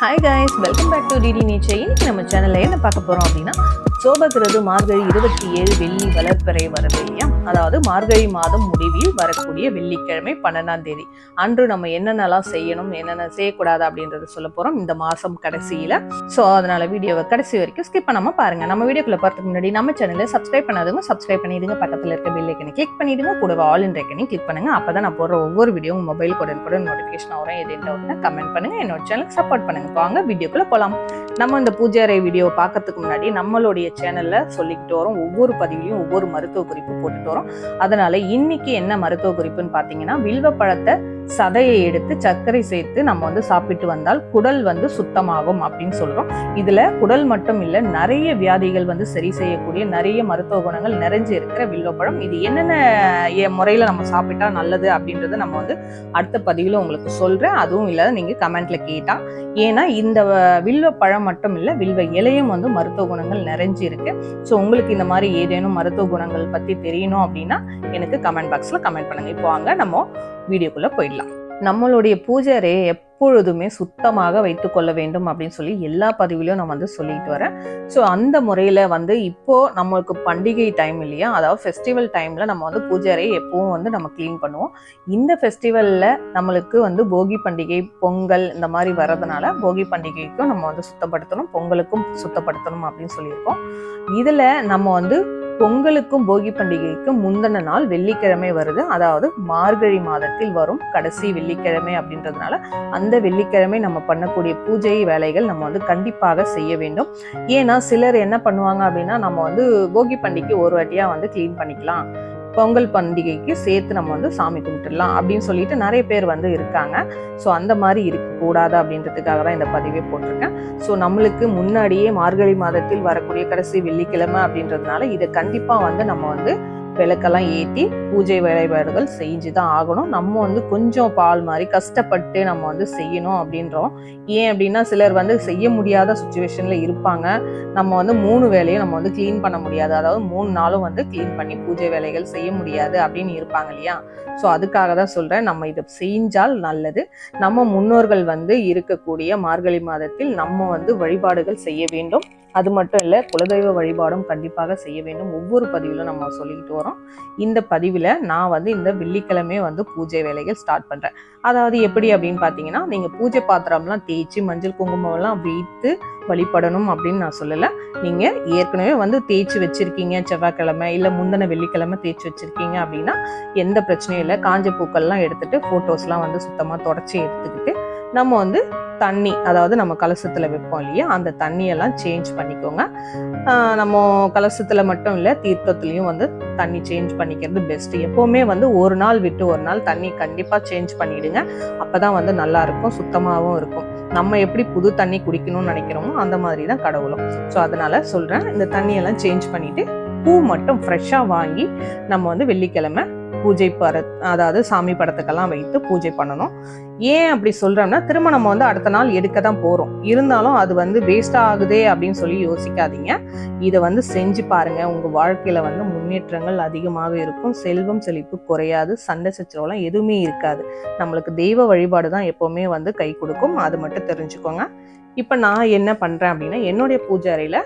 Hi guys welcome back to DD nature இன்னைக்கு நம்ம சேனல்ல என்ன பார்க்க போறோம் அப்படின்னா சோபகிரது மார்கழி இருபத்தி ஏழு வெள்ளி வளர்ப்பறை வருது அதாவது மார்கழி மாதம் முடிவில் வரக்கூடிய வெள்ளிக்கிழமை பன்னெண்டாம் தேதி. அன்று நம்ம என்னென்னலாம் செய்யணும் என்னென்ன செய்யக்கூடாது அப்படின்றத சொல்ல போகிறோம் இந்த மாதம் கடைசியில். ஸோ அதனால் வீடியோவை கடைசி வரைக்கும் ஸ்கிப் பண்ணாமல் பாருங்கள் நம்ம வீடியோக்குள்ள பார்த்துக்கு முன்னாடி நம்ம சேனலை சப்ஸ்கிரைப் பண்ணாதவங்க சப்ஸ்கிரைப் பண்ணிடுங்க. பக்கத்தில் இருக்க பெல் ஐக்கனை கிளிக் பண்ணிடுங்க. கூட ஆல் இன் ஐக்கனையும் கிளிக் அப்போ தான் நான் போடுற ஒவ்வொரு வீடியோ மொபைல் கூட கூட நோட்டிஃபிகேஷன் வரும். எது என்ன கமெண்ட் பண்ணுங்க. என்னோட சேனலுக்கு சப்போர்ட் பண்ணுங்க. வாங்க வீடியோக்குள்ளே போகலாம் நம்ம இந்த பூஜை அறை வீடியோ பார்க்கறதுக்கு முன்னாடி நம்மளுடைய சேனல்ல சொல்லிக்கிட்டு வரோம். ஒவ்வொரு பதிவிலையும் ஒவ்வொரு மருத்துவ குறிப்பு போட்டுட்டு வரோம். அதனால இன்னைக்கு என்ன மருத்துவ குறிப்புன்னு பாத்தீங்கன்னா வில்வ பழத்தை சதையை எடுத்து சர்க்கரை சேர்த்து நம்ம வந்து சாப்பிட்டு வந்தால் குடல் வந்து சுத்தமாகும் அப்படின்னு சொல்கிறோம் இதில் குடல் மட்டும் இல்லை நிறைய வியாதிகள் வந்து சரி செய்யக்கூடிய நிறைய மருத்துவ குணங்கள் நிறைஞ்சு இருக்கிற வில்லோப்பழம். இது என்னென்ன முறையில் நம்ம சாப்பிட்டா நல்லது அப்படின்றத நம்ம வந்து அடுத்த பதிவில் உங்களுக்கு சொல்கிறேன் அதுவும் இல்லாத நீங்கள் கமெண்ட்ல கேட்டால் ஏன்னா இந்த வ- வில்வ பழம் மட்டும் இல்லை வில்வ இலையும் வந்து மருத்துவ குணங்கள் நிறைஞ்சு இருக்கு. ஸோ உங்களுக்கு இந்த மாதிரி ஏதேனும் மருத்துவ குணங்கள் பற்றி தெரியணும் அப்படின்னா எனக்கு கமெண்ட் பாக்ஸில் கமெண்ட் பண்ணுங்க. இப்போ வாங்க நம்ம வீடியோக்குள்ளே போயிடலாம். நம்மளுடைய பூஜை எப்பொழுதுமே சுத்தமாக வைத்துக்கொள்ள வேண்டும் அப்படின்னு சொல்லி எல்லா பதிவுலையும் நான் வந்து சொல்லிட்டு வரேன். ஸோ அந்த முறையில் வந்து இப்போ நம்மளுக்கு பண்டிகை டைம் இல்லையா? அதாவது ஃபெஸ்டிவல் டைமில் நம்ம வந்து பூஜரை எப்பவும் வந்து நம்ம க்ளீன் பண்ணுவோம். இந்த ஃபெஸ்டிவலில் நம்மளுக்கு வந்து போகி பண்டிகை பொங்கல் இந்த மாதிரி வர்றதுனால போகி பண்டிகைக்கும் நம்ம வந்து சுத்தப்படுத்தணும் பொங்கலுக்கும் சுத்தப்படுத்தணும் அப்படின்னு சொல்லியிருக்கோம். இதில் நம்ம வந்து பொங்கலுக்கும் போகி பண்டிகைக்கும் முந்தின நாள் வெள்ளிக்கிழமை வருது. அதாவது மார்கழி மாதத்தில் வரும் கடைசி வெள்ளிக்கிழமை அப்படின்றதுனால அந்த வெள்ளிக்கிழமை நம்ம பண்ணக்கூடிய பூஜை வேலைகள் நம்ம வந்து கண்டிப்பாக செய்ய வேண்டும். ஏன்னா சிலர் என்ன பண்ணுவாங்க அப்படின்னா நம்ம வந்து போகி பண்டிகை ஒரு வாட்டியாக வந்து க்ளீன் பண்ணிக்கலாம். பொங்கல் பண்டிகைக்கு சேர்த்து நம்ம வந்து சாமி கும்பிட்டுடலாம் அப்படின்னு சொல்லிட்டு நிறைய பேர் வந்து இருக்காங்க. ஸோ அந்த மாதிரி இருக்கக்கூடாது அப்படின்றதுக்காக தான் இந்த பதிவே போட்டிருக்கேன். ஸோ நம்மளுக்கு முன்னாடியே மார்கழி மாதத்தில் வரக்கூடிய கடைசி வெள்ளிக்கிழமை அப்படின்றதுனால இதை கண்டிப்பாக வந்து நம்ம வந்து விளக்கெல்லாம் ஏற்றி பூஜை வேலைபாடுகள் செஞ்சு தான் ஆகணும். நம்ம வந்து கொஞ்சம் பால் மாதிரி கஷ்டப்பட்டு நம்ம வந்து செய்யணும் அப்படின்றோம். ஏன் அப்படின்னா சிலர் வந்து செய்ய முடியாத சுச்சுவேஷனில் இருப்பாங்க. நம்ம வந்து மூணு வேலையும் நம்ம வந்து க்ளீன் பண்ண முடியாது. அதாவது மூணு நாளும் வந்து க்ளீன் பண்ணி பூஜை வேலைகள் செய்ய முடியாது அப்படின்னு இருப்பாங்க இல்லையா? ஸோ அதுக்காக தான் சொல்கிறேன் நம்ம இதை செஞ்சால் நல்லது. நம்ம முன்னோர்கள் வந்து இருக்கக்கூடிய மார்கழி மாதத்தில் நம்ம வந்து வழிபாடுகள் செய்ய வேண்டும். அது மட்டும் இல்லை குலதெய்வ வழிபாடும் கண்டிப்பாக செய்ய வேண்டும். ஒவ்வொரு பதிவிலும் நம்ம சொல்லிக்கிட்டு வரோம். இந்த பதிவில் நான் வந்து இந்த வெள்ளிக்கிழமை வந்து பூஜை வேலைகள் ஸ்டார்ட் பண்ணுறேன் அதாவது எப்படி அப்படின்னு பார்த்தீங்கன்னா நீங்கள் பூஜை பாத்திரம்லாம் தேய்ச்சி மஞ்சள் குங்குமம்லாம் வைத்து வழிபடணும் அப்படின்னு நான் சொல்லலை. நீங்கள் ஏற்கனவே வந்து தேய்ச்சி வச்சுருக்கீங்க செவ்வாய்க்கிழமை இல்லை முந்தின வெள்ளிக்கிழமை தேய்ச்சி வச்சுருக்கீங்க அப்படின்னா எந்த பிரச்சனையும் இல்லை. காஞ்ச பூக்கள்லாம் எடுத்துகிட்டு ஃபோட்டோஸ்லாம் வந்து சுத்தமாக தொடச்சி எடுத்துக்கிட்டு நம்ம வந்து தண்ணி அதாவது நம்ம கலசத்தில் வைப்போம் இல்லையா? அந்த தண்ணியெல்லாம் சேஞ்ச் பண்ணிக்கோங்க. நம்ம கலசத்தில் மட்டும் இல்லை தீர்த்தத்துலேயும் வந்து தண்ணி சேஞ்ச் பண்ணிக்கிறது பெஸ்ட் எப்போவுமே வந்து ஒரு நாள் விட்டு ஒரு நாள் தண்ணி கண்டிப்பாக சேஞ்ச் பண்ணிவிடுங்க அப்போ தான் வந்து நல்லாயிருக்கும் சுத்தமாகவும் இருக்கும். நம்ம எப்படி புது தண்ணி குடிக்கணும்னு நினைக்கிறோமோ அந்த மாதிரி தான் கடவுளும். ஸோ அதனால் சொல்கிறேன் இந்த தண்ணியெல்லாம் சேஞ்ச் பண்ணிவிட்டு பூ மட்டும் ஃப்ரெஷ்ஷாக வாங்கி நம்ம வந்து வெள்ளிக்கிழமை பூஜை பட அதாவது சாமி படத்துக்கெல்லாம் வைத்து பூஜை பண்ணணும். ஏன் அப்படி சொல்கிறோம்னா திரும்ப நம்ம வந்து அடுத்த நாள் எடுக்க தான் போகிறோம் இருந்தாலும் அது வந்து வேஸ்ட் ஆகுதே அப்படின்னு சொல்லி யோசிக்காதீங்க. இதை வந்து செஞ்சு பாருங்கள் உங்கள் வாழ்க்கையில் வந்து முன்னேற்றங்கள் அதிகமாக இருக்கும். செல்வம் செழிப்பு குறையாது. சண்டை சச்சரவுலாம் எதுவுமே இருக்காது. நம்மளுக்கு தெய்வ வழிபாடு தான் எப்போவுமே வந்து கை கொடுக்கும். அது மட்டும் தெரிஞ்சுக்கோங்க. இப்போ நான் என்ன பண்ணுறேன் அப்படின்னா என்னுடைய பூஜை அறையில்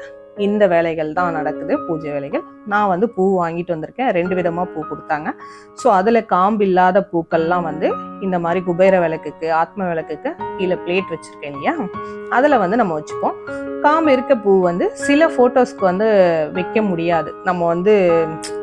இந்த வேலைகள் தான் நடக்குது பூஜை வேலைகள். நான் வந்து பூ வாங்கிட்டு வந்திருக்கேன். ரெண்டு விதமாக பூ கொடுத்தாங்க. ஸோ அதில் காம்பு இல்லாத பூக்கள்லாம் வந்து இந்த மாதிரி குபேர விளக்குக்கு ஆத்ம விளக்குக்கு கீழே பிளேட் வச்சுருக்கேன் இல்லையா? அதில் வந்து நம்ம வச்சுப்போம். காம்பு இருக்க பூ வந்து சில ஃபோட்டோஸ்க்கு வந்து வைக்க முடியாது. நம்ம வந்து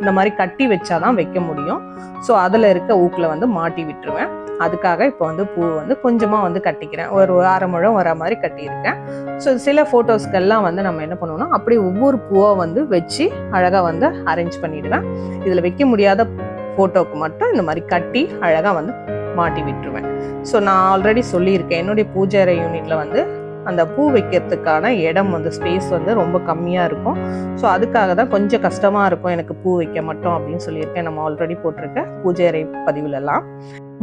இந்த மாதிரி கட்டி வச்சாதான் வைக்க முடியும். ஸோ அதில் இருக்க ஊக்கில் வந்து மாட்டி விட்டுருவேன். அதுக்காக இப்போ வந்து பூ வந்து கொஞ்சமாக வந்து கட்டிக்கிறேன். ஒரு அரை முழம் வர மாதிரி கட்டியிருக்கேன். ஸோ சில ஃபோட்டோஸ்க்கெல்லாம் வந்து நம்ம என்ன பண்ணுவோம்னா அப்படியே ஒவ்வொரு பூவை வந்து வச்சு அழகாக வந்து அரேஞ்ச் பண்ணிடுவேன். இதில் வைக்க முடியாத ஃபோட்டோவுக்கு மட்டும் இந்த மாதிரி கட்டி அழகாக வந்து மாட்டி விட்டுருவேன். ஸோ நான் ஆல்ரெடி சொல்லியிருக்கேன். என்னுடைய பூஜை அறை யூனிட்டில் வந்து அந்த பூ வைக்கிறதுக்கான இடம் வந்து ஸ்பேஸ் வந்து ரொம்ப கம்மியாக இருக்கும். ஸோ அதுக்காக தான் கொஞ்சம் கஷ்டமாக இருக்கும் எனக்கு பூ வைக்க மட்டும் அப்படின்னு சொல்லியிருக்கேன். நம்ம ஆல்ரெடி போட்டிருக்க பூஜை அறை பதிவுலலாம்.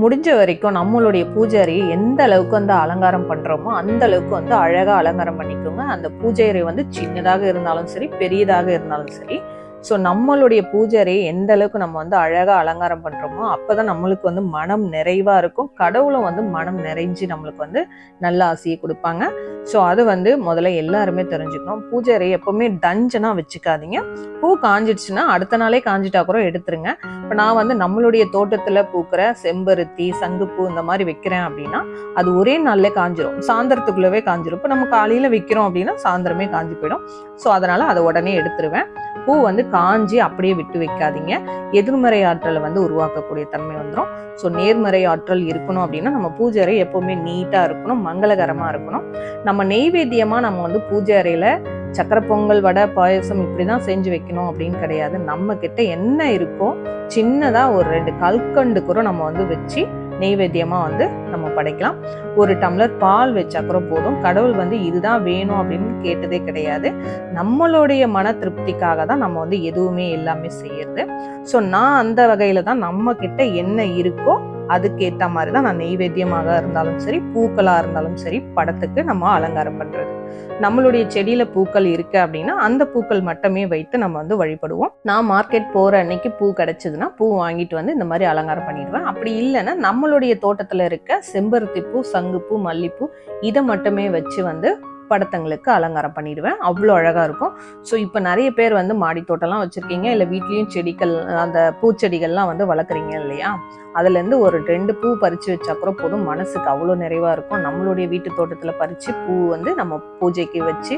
முடிஞ்ச வரைக்கும் நம்மளுடைய பூஜை அறையை எந்த அளவுக்கு வந்து அலங்காரம் பண்ணுறோமோ அந்த அளவுக்கு வந்து அழகாக அலங்காரம் பண்ணிக்கோங்க. அந்த பூஜை அறை வந்து சின்னதாக இருந்தாலும் சரி பெரியதாக இருந்தாலும் சரி ஸோ நம்மளுடைய பூஜரை எந்த அளவுக்கு நம்ம வந்து அழகாக அலங்காரம் பண்ணுறோமோ அப்போ தான் நம்மளுக்கு வந்து மனம் நிறைவாக இருக்கும். கடவுளும் வந்து மனம் நிறைஞ்சு நம்மளுக்கு வந்து நல்ல ஆசையை கொடுப்பாங்க. ஸோ அது வந்து முதல்ல எல்லாருமே தெரிஞ்சுக்கணும். பூஜரை எப்போவுமே டஞ்சனாக வச்சுக்காதீங்க. பூ காஞ்சிடுச்சுன்னா அடுத்த நாளே காஞ்சிட்டா கூட எடுத்துருங்க. இப்போ நான் வந்து நம்மளுடைய தோட்டத்தில் பூக்கிற செம்பருத்தி சங்குப்பூ இந்த மாதிரி வைக்கிறேன் அப்படின்னா அது ஒரே நாளில் காஞ்சிரும். சாயந்தரத்துக்குள்ளவே காஞ்சிரும். இப்போ நம்ம காலையில் வைக்கிறோம் அப்படின்னா சாயந்தரமே காஞ்சி போயிடும். ஸோ அதனால அதை உடனே எடுத்துருவேன். பூ வந்து காஞ்சி அப்படியே விட்டு வைக்காதீங்க. எதிர்மறை ஆற்றலை வந்து உருவாக்கக்கூடிய தன்மை வந்துடும் ஸோ நேர்மறை ஆற்றல் இருக்கணும் அப்படின்னா நம்ம பூஜை அறை எப்போவுமே நீட்டாக இருக்கணும் மங்களகரமாக இருக்கணும். நம்ம நெய்வேத்தியமாக நம்ம வந்து பூஜை அறையில் சக்கரை பொங்கல் வடை பாயசம் இப்படி தான் செஞ்சு வைக்கணும் அப்படின்னு கிடையாது. நம்ம கிட்ட என்ன இருக்கோ சின்னதாக ஒரு ரெண்டு கல்கண்டு கூட நம்ம வந்து வச்சு நெய்வேத்தியமாக வந்து நம்ம படைக்கலாம். ஒரு டம்ளர் பால் வச்சா கூட போதும். கடவுள் வந்து இதுதான் வேணும் அப்படின்னு கேட்டதே கிடையாது. நம்மளுடைய மன திருப்திக்காக தான் நம்ம வந்து எதுவுமே எல்லாமே செய்யறது. ஸோ நான் அந்த வகையில் தான் நம்ம கிட்ட என்ன இருக்கோ அதுக்கேற்ற மாதிரி தான் நான் நெய்வேத்தியமாக இருந்தாலும் சரி பூக்களாக இருந்தாலும் சரி படத்துக்கு நம்ம அலங்காரம் பண்ணுறது நம்மளுடைய செடியில பூக்கள் இருக்குது அப்படின்னா அந்த பூக்கள் மட்டுமே வைத்து நம்ம வந்து வழிபடுவோம். நான் மார்க்கெட் போற அன்னைக்கு பூ கிடைச்சதுன்னா பூ வாங்கிட்டு வந்து இந்த மாதிரி அலங்காரம் பண்ணிடுவேன். அப்படி இல்லைன்னா நம்மளுடைய தோட்டத்துல இருக்க செம்பருத்தி பூ சங்குப்பூ மல்லிப்பூ இதை மட்டுமே வச்சு வந்து படத்தங்களுக்கு அலங்காரம் பண்ணிடுவேன். அவ்வளோ அழகாக இருக்கும். ஸோ இப்போ நிறைய பேர் வந்து மாடி தோட்டம்லாம் வச்சுருக்கீங்க. இல்லை வீட்லேயும் செடிகள் அந்த பூச்செடிகள்லாம் வந்து வளர்க்குறீங்க இல்லையா? அதுலேருந்து ஒரு ரெண்டு பூ பறித்து வச்சா கூட போதும். மனசுக்கு அவ்வளோ நிறைவாக இருக்கும். நம்மளுடைய வீட்டு தோட்டத்தில் பறித்து பூ வந்து நம்ம பூஜைக்கு வச்சு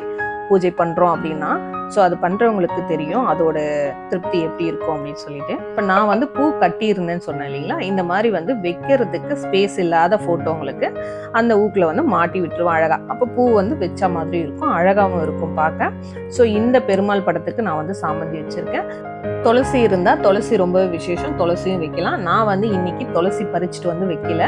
பூஜை பண்ணுறோம் அப்படின்னா ஸோ அது பண்ணுறவங்களுக்கு தெரியும் அதோட திருப்தி எப்படி இருக்கும் அப்படின்னு சொல்லிட்டு. இப்போ நான் வந்து பூ கட்டியிருந்தேன்னு சொன்னேன் இல்லைங்களா? இந்த மாதிரி வந்து வைக்கிறதுக்கு ஸ்பேஸ் இல்லாத ஃபோட்டோங்களுக்கு அந்த ஊக்கில் வந்து மாட்டி விட்டுருவோம் அழகாக அப்போ பூ வந்து வச்ச மாதிரி இருக்கும் அழகாகவும் இருக்கும் பார்க்க. ஸோ இந்த பெருமாள் படத்துக்கு நான் வந்து சாமந்தி வச்சிருக்கேன். துளசி இருந்தால் துளசி ரொம்ப விசேஷம். துளசியும் வைக்கலாம். நான் வந்து இன்னைக்கு துளசி பறிச்சுட்டு வந்து வைக்கல.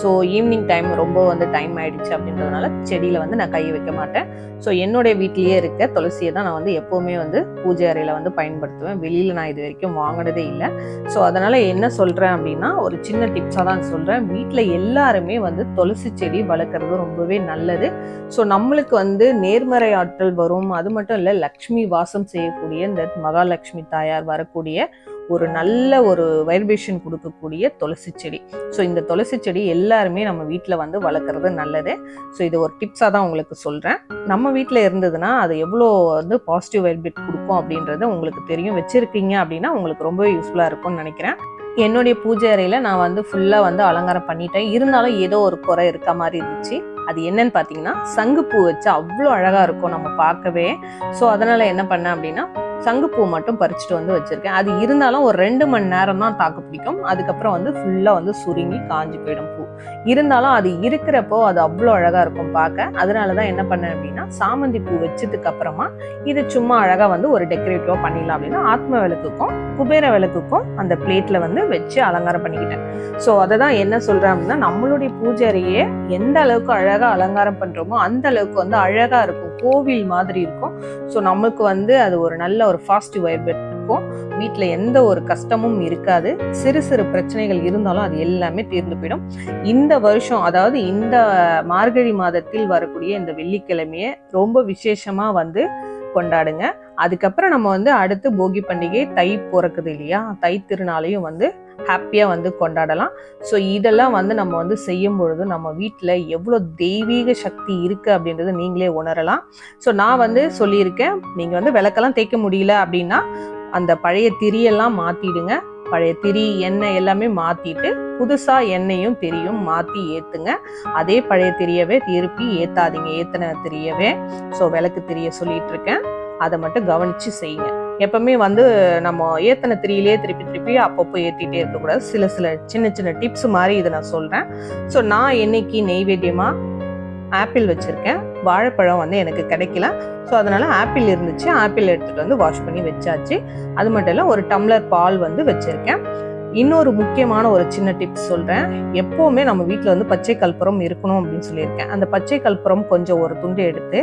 ஸோ ஈவினிங் டைம் ரொம்ப வந்து டைம் ஆயிடுச்சு அப்படின்றதுனால செடியில் வந்து நான் கை வைக்க மாட்டேன். ஸோ என்னுடைய வீட்லேயே இருக்க துளசியை தான் நான் வந்து எப்போவுமே வந்து பூஜை அறையில் வந்து பயன்படுத்துவேன். வெளியில் நான் இது வரைக்கும் வாங்கினதே இல்லை. ஸோ அதனால் என்ன சொல்கிறேன் அப்படின்னா ஒரு சின்ன டிப்ஸாக தான் சொல்கிறேன் வீட்டில் எல்லாருமே வந்து துளசி செடி வளர்க்குறது ரொம்பவே நல்லது. ஸோ நம்மளுக்கு வந்து நேர்மறை ஆற்றல் வரும். அது மட்டும் இல்லை லக்ஷ்மி வாசம் செய்யக்கூடிய இந்த மகாலட்சுமி தாயார் வரக்கூடிய ஒரு நல்ல ஒரு வைப்ரேஷன் கொடுக்கக்கூடிய துளசி செடி. ஸோ இந்த துளசி செடி எல்லாருமே நம்ம வீட்டில் வந்து வளர்க்குறது நல்லது. ஸோ இது ஒரு டிப்ஸாக தான் உங்களுக்கு சொல்கிறேன் நம்ம வீட்டில் இருந்ததுன்னா அது எவ்வளோ வந்து பாசிட்டிவ் வைப்ரேட் கொடுக்கும் அப்படின்றது உங்களுக்கு தெரியும். வச்சுருக்கீங்க அப்படின்னா உங்களுக்கு ரொம்ப யூஸ்ஃபுல்லாக இருக்கும்னு நினைக்கிறேன். என்னுடைய பூஜை அறையில் நான் வந்து ஃபுல்லாக வந்து அலங்காரம் பண்ணிட்டேன். இருந்தாலும் ஏதோ ஒரு குறை இருக்க மாதிரி இருந்துச்சு. அது என்னன்னு பார்த்தீங்கன்னா சங்குப்பூ வச்சு அவ்வளோ அழகாக இருக்கும் நம்ம பார்க்கவே. ஸோ அதனால் என்ன பண்ணேன் அப்படின்னா சங்குப்பூ மட்டும் பறிச்சுட்டு வந்து வச்சிருக்கேன். அது இருந்தாலும் ஒரு ரெண்டு மணி நேரம் தான் தாக்கு பிடிக்கும். அதுக்கப்புறம் வந்து ஃபுல்லாக வந்து சுருங்கி காஞ்சி போயிடும் பூ. இருந்தாலும் அது இருக்கிறப்போ அது அவ்வளோ அழகாக இருக்கும் பார்க்க. அதனால தான் என்ன பண்ணேன் அப்படின்னா சாமந்தி பூ வச்சதுக்கு அப்புறமா இது சும்மா அழகாக வந்து ஒரு டெக்கரேட்டிவாக பண்ணிடலாம் அப்படின்னா ஆத்ம விளக்குக்கும் குபேர விளக்குக்கும் அந்த பிளேட்டில் வந்து வச்சு அலங்காரம் பண்ணிக்கிட்டேன். ஸோ அதை தான் என்ன சொல்கிறேன் அப்படின்னா நம்மளுடைய பூஜை எந்த அளவுக்கு அழகாக அலங்காரம் பண்ணுறோமோ அந்த அளவுக்கு வந்து அழகாக இருக்கும். கோவில் மாதிரி இருக்கும். ஸோ நமக்கு வந்து அது ஒரு நல்ல ஒரு பாசிட்டிவ் வைப் இருக்கும். வீட்டில் எந்த ஒரு கஷ்டமும் இருக்காது. சிறு சிறு பிரச்சனைகள் இருந்தாலும் அது எல்லாமே தீர்ந்து போயிடும். இந்த வருஷம் அதாவது இந்த மார்கழி மாதத்தில் வரக்கூடிய இந்த வெள்ளிக்கிழமையை ரொம்ப விசேஷமாக வந்து கொண்டாடுங்க. அதுக்கப்புறம் நம்ம வந்து அடுத்து போகி பண்டிகை தை பிறக்குது இல்லையா? தை திருநாளையும் வந்து ஹாப்பியாக வந்து கொண்டாடலாம். ஸோ இதெல்லாம் வந்து நம்ம வந்து செய்யும் பொழுது நம்ம வீட்டில் எவ்வளோ தெய்வீக சக்தி இருக்குது அப்படின்றத நீங்களே உணரலாம். ஸோ நான் வந்து சொல்லியிருக்கேன் நீங்கள் வந்து விளக்கெல்லாம் தேய்க்க முடியல அப்படின்னா அந்த பழைய திரியெல்லாம் மாற்றிடுங்க பழைய திரி எண்ணெய் எல்லாமே மாற்றிட்டு புதுசாக எண்ணெயும் திரியும் மாற்றி ஏற்றுங்க அதே பழைய திரியவே திருப்பி ஏற்றாதீங்க ஏற்றின திரியவே. ஸோ விளக்கு திரிய சொல்லிகிட்ருக்கேன் அதை மட்டும் கவனித்து செய்யுங்க. எப்பவுமே வந்து நம்ம ஏத்தனை திரியிலேயே திருப்பி திருப்பி அப்பப்போ ஏற்றிட்டே இருக்கக்கூடாது சில சில சின்ன சின்ன டிப்ஸ் மாதிரி இதை நான் சொல்கிறேன் ஸோ நான் என்னைக்கு நெய்வேத்தியமாக ஆப்பிள் வச்சுருக்கேன். வாழைப்பழம் வந்து எனக்கு கிடைக்கல. ஸோ அதனால் ஆப்பிள் இருந்துச்சு. ஆப்பிள் எடுத்துகிட்டு வந்து வாஷ் பண்ணி வச்சாச்சு. அது மட்டும் இல்லை ஒரு டம்ளர் பால் வந்து வச்சுருக்கேன். இன்னொரு முக்கியமான ஒரு சின்ன டிப்ஸ் சொல்கிறேன் எப்போவுமே நம்ம வீட்டில் வந்து பச்சை கற்பூரம் இருக்கணும் அப்படின்னு சொல்லியிருக்கேன். அந்த பச்சை கற்பூரம் கொஞ்சம் ஒரு துண்டு எடுத்து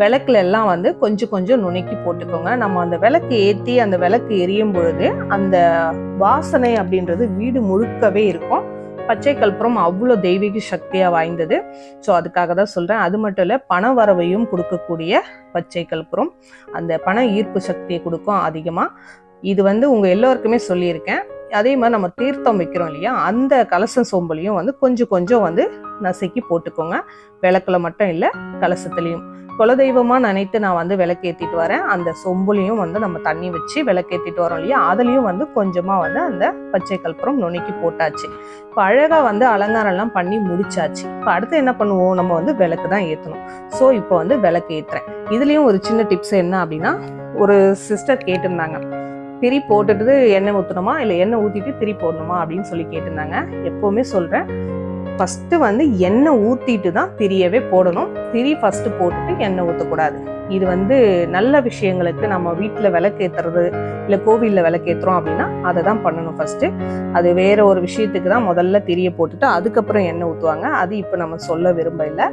விளக்குல எல்லாம் வந்து கொஞ்சம் கொஞ்சம் நுணுக்கி போட்டுக்கோங்க. நம்ம அந்த விளக்கு ஏற்றி அந்த விளக்கு எரியும் பொழுது அந்த வாசனை அப்படின்றது வீடு முழுக்கவே இருக்கும். பச்சை கற்பூரம் அவ்வளோ தெய்வீக சக்தியாக வாய்ந்தது. ஸோ அதுக்காக தான் சொல்கிறேன் அது மட்டும் இல்லை பண வரவையும் கொடுக்கக்கூடிய பச்சை கற்பூரம் அந்த பண ஈர்ப்பு சக்தியை கொடுக்கும் அதிகமாக இது வந்து உங்கள் எல்லோருக்குமே சொல்லியிருக்கேன். அதே மாதிரி நம்ம தீர்த்தம் வைக்கிறோம் இல்லையா? அந்த கலசம் சோம்பலையும் வந்து கொஞ்சம் கொஞ்சம் வந்து நசுக்கி போட்டுக்கோங்க. விளக்கில் மட்டும் இல்லை கலசத்துலேயும். குலதெய்வமாக நினைத்து நான் வந்து விளக்கேற்றிட்டு வரேன். அந்த சொம்புலையும் வந்து நம்ம தண்ணி வச்சு விளக்கேற்றிட்டு வரோம் இல்லையா? அதுலேயும் வந்து கொஞ்சமாக வந்து அந்த பச்சை கற்பூரம் நுணுக்கி போட்டாச்சு. இப்போ அழகாக வந்து அலங்காரம்லாம் பண்ணி முடிச்சாச்சு. இப்போ அடுத்து என்ன பண்ணுவோம்? நம்ம வந்து விளக்கு தான் ஏற்றணும் ஸோ இப்போ வந்து விளக்கு ஏற்றுறேன் இதுலேயும் ஒரு சின்ன டிப்ஸ் என்ன அப்படின்னா ஒரு சிஸ்டர் கேட்டிருந்தாங்க. திரி போட்டுட்டு எண்ணெய் ஊற்றணுமா இல்லை எண்ணெய் ஊற்றிட்டு திரி போடணுமா? அப்படின்னு சொல்லி கேட்டிருந்தாங்க. எப்போவுமே சொல்கிறேன் ஃபஸ்ட்டு வந்து எண்ணெய் ஊற்றிட்டு தான் திரியவே போடணும். திரி ஃபஸ்ட்டு போட்டுட்டு எண்ணெய் ஊற்றக்கூடாது இது வந்து நல்ல விஷயங்களுக்கு நம்ம வீட்டில் விளக்கேற்றுறது இல்லை கோவிலில் விளக்கேற்றுறோம் அப்படின்னா அதை தான் பண்ணணும் ஃபஸ்ட்டு அது வேற ஒரு விஷயத்துக்கு தான் முதல்ல திரிய போட்டுட்டு அதுக்கப்புறம் எண்ணெய் ஊற்றுவாங்க அது இப்போ நம்ம சொல்ல விரும்ப இல்லை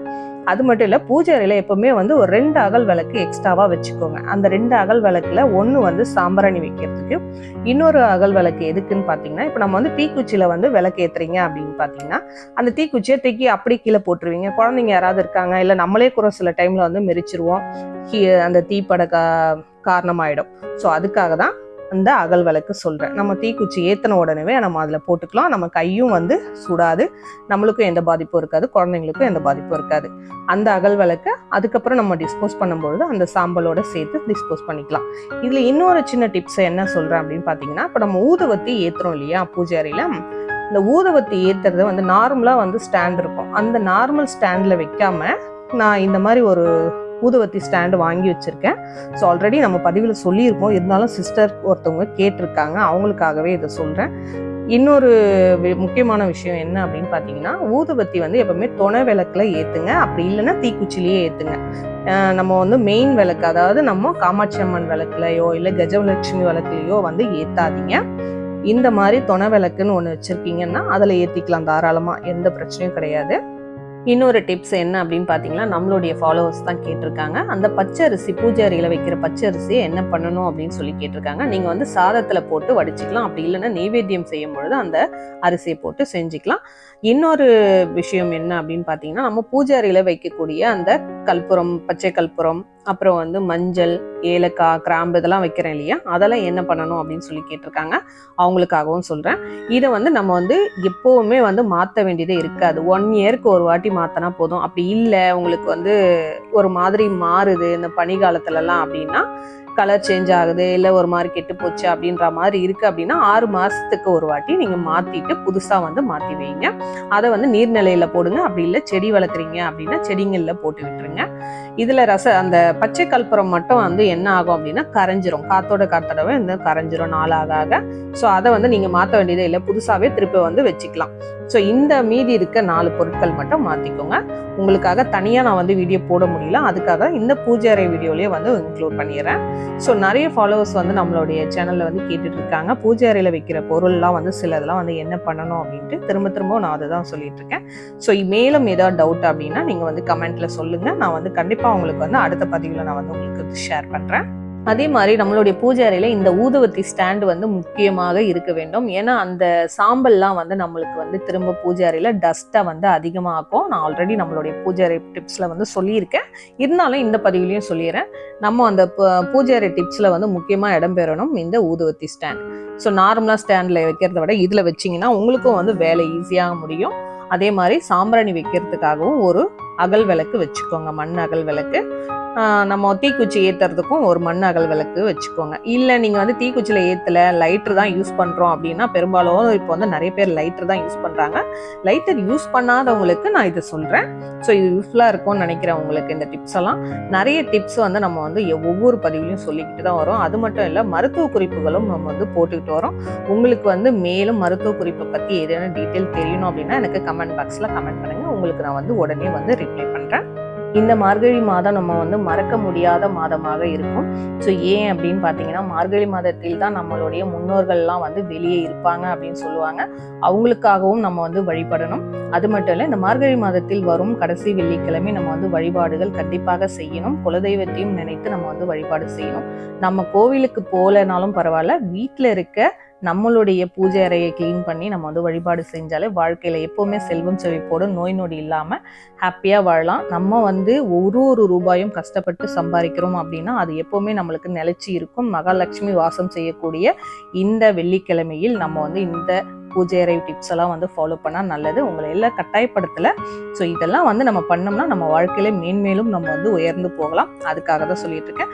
அது மட்டும் இல்லை பூஜை அறையில் எப்பவுமே வந்து ஒரு ரெண்டு அகல் விளக்கு எக்ஸ்ட்ராவாக வச்சுக்கோங்க. அந்த ரெண்டு அகல் விளக்குல ஒன்று வந்து சாம்பராணி வைக்கிறதுக்கு இன்னொரு அகல் விளக்கு எதுக்குன்னு பார்த்தீங்கன்னா இப்போ நம்ம வந்து தீக்குச்சியில் வந்து விளக்கு ஏற்றுறீங்க அப்படின்னு பார்த்தீங்கன்னா அந்த தீக்குச்சியை தூக்கி அப்படி கீழே போட்டுருவீங்க. குழந்தைங்க யாராவது இருக்காங்க? இல்லை நம்மளே கூட சில டைமில் வந்து மெரிச்சிருவோம் கீ- அந்த தீப்பட கா காரணமாயிடும். ஸோ அதுக்காக தான் அந்த அகல் விளக்கு சொல்கிறேன் நம்ம தீக்குச்சி ஏற்றின உடனே நம்ம அதில் போட்டுக்கலாம். நம்ம கையும் வந்து சுடாது. நம்மளுக்கும் எந்த பாதிப்பும் இருக்காது. குழந்தைங்களுக்கும் எந்த பாதிப்பும் இருக்காது. அந்த அகல் விளக்கை அதுக்கப்புறம் நம்ம டிஸ்போஸ் பண்ணும்பொழுது அந்த சாம்பலோட சேர்த்து டிஸ்போஸ் பண்ணிக்கலாம். இதில் இன்னொரு சின்ன டிப்ஸ் என்ன சொல்கிறேன் அப்படின்னு பார்த்தீங்கன்னா இப்போ நம்ம ஊதுவத்தி ஏற்றுறோம் இல்லையா? பூஜை அறையில். இந்த ஊதுவத்தி ஏற்றுறது வந்து நார்மலாக வந்து ஸ்டாண்ட் இருக்கும். அந்த நார்மல் ஸ்டாண்டில் வைக்காம நான் இந்த மாதிரி ஒரு ஊதுவத்தி ஸ்டாண்டு வாங்கி வச்சுருக்கேன். ஸோ ஆல்ரெடி நம்ம பதிவில் சொல்லியிருக்கோம் இருந்தாலும் சிஸ்டர் ஒருத்தவங்க கேட்டிருக்காங்க. அவங்களுக்காகவே இதை சொல்கிறேன் இன்னொரு வி- முக்கியமான விஷயம் என்ன அப்படின்னு பார்த்தீங்கன்னா ஊதுவத்தி வந்து எப்பவுமே துணை விளக்குல ஏற்றுங்க அப்படி இல்லைன்னா தீக்குச்சிலேயே ஏற்றுங்க நம்ம வந்து மெயின் விளக்கு அதாவது நம்ம காமாட்சி அம்மன் விளக்குலையோ இல்லை கஜலட்சுமி விளக்குலையோ வந்து ஏற்றாதீங்க இந்த மாதிரி துணை விளக்குன்னு ஒன்று வச்சுருக்கீங்கன்னா அதில் ஏற்றிக்கலாம் தாராளமாக எந்த பிரச்சனையும் கிடையாது. இன்னொரு டிப்ஸ் என்ன அப்படின்னு பார்த்தீங்கன்னா நம்மளுடைய ஃபாலோவர்ஸ் தான் கேட்டிருக்காங்க. அந்த பச்சரிசி பூஜை அறையில் வைக்கிற பச்சரிசியை என்ன பண்ணணும் அப்படின்னு சொல்லி கேட்டிருக்காங்க. நீங்கள் வந்து சாதத்தில் போட்டு வடிச்சிக்கலாம். அப்படி இல்லைன்னா நெய்வேத்தியம் செய்யும் பொழுது அந்த அரிசியை போட்டு செஞ்சுக்கலாம். இன்னொரு விஷயம் என்ன அப்படின்னு பார்த்தீங்கன்னா நம்ம பூஜை அறையில் வைக்கக்கூடிய அந்த கற்பூரம் பச்சை கற்பூரம் அப்புறம் வந்து மஞ்சள் ஏலக்காய் கிராம்பு இதெல்லாம் வைக்கிறேன் இல்லையா? அதெல்லாம் என்ன பண்ணணும் அப்படின்னு சொல்லி கேட்டிருக்காங்க. அவங்களுக்காகவும் சொல்கிறேன் இதை வந்து நம்ம வந்து எப்போவுமே வந்து மாற்ற வேண்டியதே இருக்காது. ஒன் இயருக்கு ஒரு வாட்டி மாற்றினா போதும். அப்படி இல்லை உங்களுக்கு வந்து ஒரு மாதிரி மாறுது. இந்த பனிகாலத்துலலாம் அப்படின்னா கலர் சேஞ்ச் ஆகுது இல்லை ஒரு மாதிரி கெட்டு போச்சு அப்படின்ற மாதிரி இருக்குது அப்படின்னா ஆறு மாதத்துக்கு ஒரு வாட்டி நீங்கள் மாற்றிட்டு புதுசாக வந்து மாற்றி வைங்க. அதை வந்து நீர்நிலையில போடுங்க. அப்படி இல்லை செடி வளர்க்குறீங்க அப்படின்னா செடிங்களில் போட்டு விட்டுருங்க. இதில் ரச அந்த பச்சை கற்பூரம் மட்டும் வந்து என்ன ஆகும் அப்படின்னா கரைஞ்சிரும். காத்தோட காத்தோடவே வந்து கரைஞ்சிரும் நாளாக ஆக. ஸோ அதை வந்து நீங்கள் மாற்ற வேண்டியதே இல்லை. புதுசாகவே திருப்பி வந்து வச்சுக்கலாம். ஸோ இந்த மீதி இருக்க நாலு பொருட்கள் மட்டும் மாற்றிக்கோங்க உங்களுக்காக தனியாக நான் வந்து வீடியோ போட முடியல. அதுக்காக இந்த பூஜை அறை வீடியோலேயே வந்து இன்க்ளூட் பண்ணிடுறேன். ஸோ நிறைய ஃபாலோவர்ஸ் வந்து நம்மளுடைய சேனலில் வந்து கேட்டுட்டு இருக்காங்க. பூஜை அறையில் வைக்கிற பொருள்லாம் வந்து சிலதெல்லாம் வந்து என்ன பண்ணணும் அப்படின்ட்டு திரும்ப திரும்ப நான் அதை தான் சொல்லிட்டு இருக்கேன். ஸோ மேலும் ஏதாவது டவுட் அப்படின்னா நீங்கள் வந்து கமெண்ட்டில் சொல்லுங்கள் நான் வந்து கண்டிப்பாக உங்களுக்கு வந்து அடுத்த பதிவில் நான் வந்து உங்களுக்கு ஷேர் பண்ணுறேன் அதே மாதிரி நம்மளுடைய பூஜை அறையில் இந்த ஊதுவத்தி ஸ்டாண்ட் வந்து முக்கியமாக இருக்க வேண்டும். ஏன்னா அந்த சாம்பல்லாம் வந்து நம்மளுக்கு வந்து திரும்ப பூஜை அறையில் டஸ்ட்டை வந்து அதிகமாக்கும். நான் ஆல்ரெடி நம்மளுடைய பூஜை அறை வந்து சொல்லியிருக்கேன். இருந்தாலும் இந்த பதிவுலையும் சொல்லிடுறேன். நம்ம அந்த பூஜை அறை டிப்ஸ்ல வந்து முக்கியமாக இடம்பெறணும் இந்த ஊதுவத்தி ஸ்டாண்ட் ஸோ நார்மலாக ஸ்டாண்டில் வைக்கிறத விட இதில் வச்சீங்கன்னா உங்களுக்கும் வந்து வேலை ஈஸியாக முடியும். அதே மாதிரி சாம்பிராணி வைக்கிறதுக்காகவும் ஒரு அகல் விளக்கு வச்சுக்கோங்க மண் அகல் விளக்கு. நம்ம தீக்குச்சி ஏற்றுறதுக்கும் ஒரு மண் அகல் விளக்கு வச்சுக்கோங்க. இல்லை நீங்கள் வந்து தீக்குச்சியில் ஏற்றல லைட்ரு தான் யூஸ் பண்ணுறோம் அப்படின்னா பெரும்பாலும் இப்போ வந்து நிறைய பேர் லைட்ரு தான் யூஸ் பண்ணுறாங்க லைட்டர் யூஸ் பண்ணாதவங்களுக்கு நான் இதை சொல்கிறேன் ஸோ இது யூஸ்ஃபுல்லாக இருக்கும்னு நினைக்கிறேன் உங்களுக்கு இந்த டிப்ஸ் எல்லாம். நிறைய டிப்ஸ் வந்து நம்ம வந்து ஒவ்வொரு பதிவுலையும் சொல்லிக்கிட்டு தான் வரோம். அது மட்டும் இல்லை மருத்துவ குறிப்புகளும் நம்ம வந்து போட்டுக்கிட்டு வரோம். உங்களுக்கு வந்து மேலும் மருத்துவ குறிப்பை பற்றி ஏதேனும் டீட்டெயில் தெரியணும் அப்படின்னா எனக்கு கமெண்ட் பாக்ஸில் கமெண்ட் பண்ணுங்கள் உங்களுக்கு நான் வந்து உடனே வந்து ரிப்ளை பண்ணுறேன் இந்த மார்கழி மாதம் நம்ம வந்து மறக்க முடியாத மாதமாக இருக்கும். ஸோ ஏன் அப்படின்னு பார்த்தீங்கன்னா மார்கழி மாதத்தில் தான் நம்மளுடைய முன்னோர்கள்லாம் வந்து வெளியே இருப்பாங்க அப்படின்னு சொல்லுவாங்க. அவங்களுக்காகவும் நம்ம வந்து வழிபடணும். அது மட்டும் இல்லை இந்த மார்கழி மாதத்தில் வரும் கடைசி வெள்ளிக்கிழமை நம்ம வந்து வழிபாடுகள் கண்டிப்பாக செய்யணும். குலதெய்வத்தையும் நினைத்து நம்ம வந்து வழிபாடு செய்யணும். நம்ம கோவிலுக்கு போகலைனாலும் பரவாயில்ல வீட்டில் இருக்க நம்மளுடைய பூஜை அறையை க்ளீன் பண்ணி நம்ம வந்து வழிபாடு செஞ்சாலே வாழ்க்கையில் எப்போவுமே செல்வம் செழிப்போடு நோய் நொடி இல்லாமல் ஹாப்பியாக வாழலாம். நம்ம வந்து ஒரு ஒரு ரூபாயும் கஷ்டப்பட்டு சம்பாதிக்கிறோம் அப்படின்னா அது எப்போவுமே நம்மளுக்கு நிலைச்சி இருக்கும். மகாலட்சுமி வாசம் செய்யக்கூடிய இந்த வெள்ளிக்கிழமையில் நம்ம வந்து இந்த பூஜை அறை டிப்ஸ் எல்லாம் வந்து ஃபாலோ பண்ணால் நல்லது. உங்களை எல்லாம் கட்டாயப்படுத்தலை. ஸோ இதெல்லாம் வந்து நம்ம பண்ணோம்னா நம்ம வாழ்க்கையில மேன்மேலும் நம்ம வந்து உயர்ந்து போகலாம். அதுக்காக தான் சொல்லிட்டு இருக்கேன்.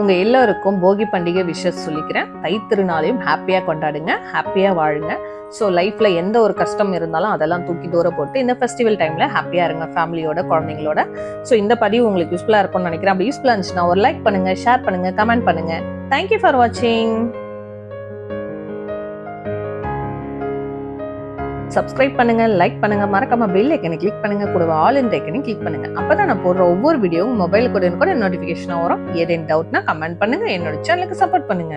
உங்க எல்லோருக்கும் போகி பண்டிகை விஷஸ் சொல்லிக்கிறேன். தை திருநாளையும் ஹாப்பியா கொண்டாடுங்க ஹாப்பியாக வாழுங்க. ஸோ லைஃப்பில் எந்த ஒரு கஷ்டம் இருந்தாலும் அதெல்லாம் தூக்கி தூர போட்டு இந்த ஃபெஸ்டிவல் டைமில் ஹாப்பியாக இருங்க ஃபேமிலியோட குழந்தைங்களோட. ஸோ இந்த பதிவு உங்களுக்கு யூஸ்ஃபுல்லாக இருக்கும்னு நினைக்கிறேன். அப்படி யூஸ்ஃபுல்லாக இருந்துச்சுன்னா ஒரு லைக் பண்ணுங்கள் ஷேர் பண்ணுங்கள் கமெண்ட் பண்ணுங்கள் தேங்க்யூ ஃபார் வாட்சிங் சப்ஸ்கிரைப் பண்ணுங்க லைக் பண்ணுங்க மறக்காம பெல் ஐக்கனை கிளிக் பண்ணுங்க கூட ஆல் இன் ஐக்கனை கிளிக் பண்ணுங்க. அப்பதான் நான் போடுற ஒவ்வொரு வீடியோவும் மொபைலுக்கு கூட கூட நோட்டிபிகேஷன் வரும். ஏதேன் டவுட்னா கமெண்ட் பண்ணுங்க என்னோட சேனலுக்கு சப்போர்ட் பண்ணுங்க.